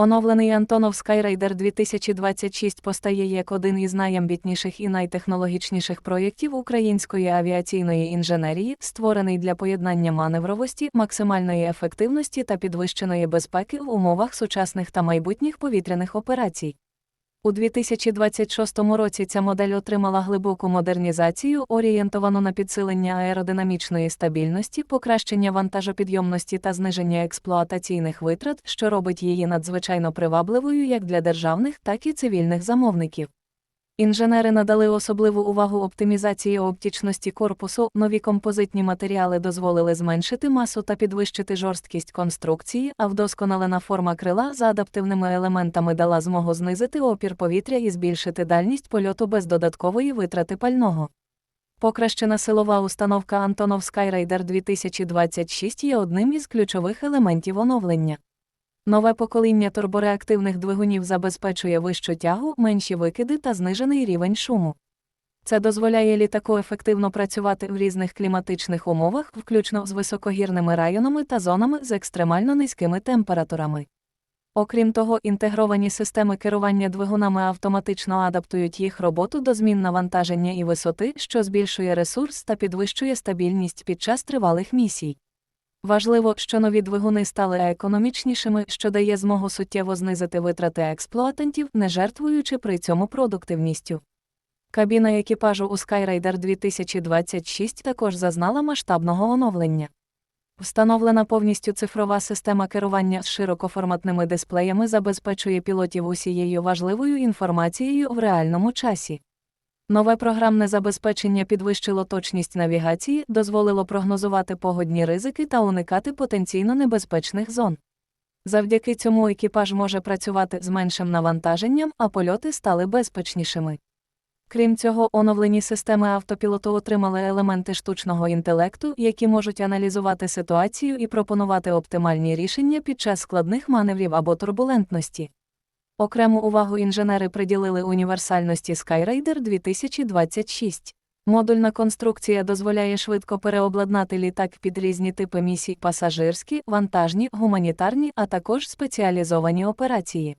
Оновлений Антонов Skyraider 2026 постає як один із найамбітніших і найтехнологічніших проєктів української авіаційної інженерії, створений для поєднання маневровості, максимальної ефективності та підвищеної безпеки в умовах сучасних та майбутніх повітряних операцій. У 2026 році ця модель отримала глибоку модернізацію, орієнтовану на підсилення аеродинамічної стабільності, покращення вантажопідйомності та зниження експлуатаційних витрат, що робить її надзвичайно привабливою як для державних, так і цивільних замовників. Інженери надали особливу увагу оптимізації оптічності корпусу, нові композитні матеріали дозволили зменшити масу та підвищити жорсткість конструкції, а вдосконалена форма крила за адаптивними елементами дала змогу знизити опір повітря і збільшити дальність польоту без додаткової витрати пального. Покращена силова установка Антонов Skyraider 2026 є одним із ключових елементів оновлення. Нове покоління турбореактивних двигунів забезпечує вищу тягу, менші викиди та знижений рівень шуму. Це дозволяє літаку ефективно працювати в різних кліматичних умовах, включно з високогірними районами та зонами з екстремально низькими температурами. Окрім того, інтегровані системи керування двигунами автоматично адаптують їх роботу до змін навантаження і висоти, що збільшує ресурс та підвищує стабільність під час тривалих місій. Важливо, що нові двигуни стали економічнішими, що дає змогу суттєво знизити витрати експлуатантів, не жертвуючи при цьому продуктивністю. Кабіна екіпажу у Skyraider 2026 також зазнала масштабного оновлення. Встановлена повністю цифрова система керування з широкоформатними дисплеями забезпечує пілотів усією важливою інформацією в реальному часі. Нове програмне забезпечення підвищило точність навігації, дозволило прогнозувати погодні ризики та уникати потенційно небезпечних зон. Завдяки цьому екіпаж може працювати з меншим навантаженням, а польоти стали безпечнішими. Крім цього, оновлені системи автопілоту отримали елементи штучного інтелекту, які можуть аналізувати ситуацію і пропонувати оптимальні рішення під час складних маневрів або турбулентності. Окрему увагу інженери приділили універсальності Skyraider 2026. Модульна конструкція дозволяє швидко переобладнати літак під різні типи місій пасажирські, вантажні, гуманітарні, а також спеціалізовані операції.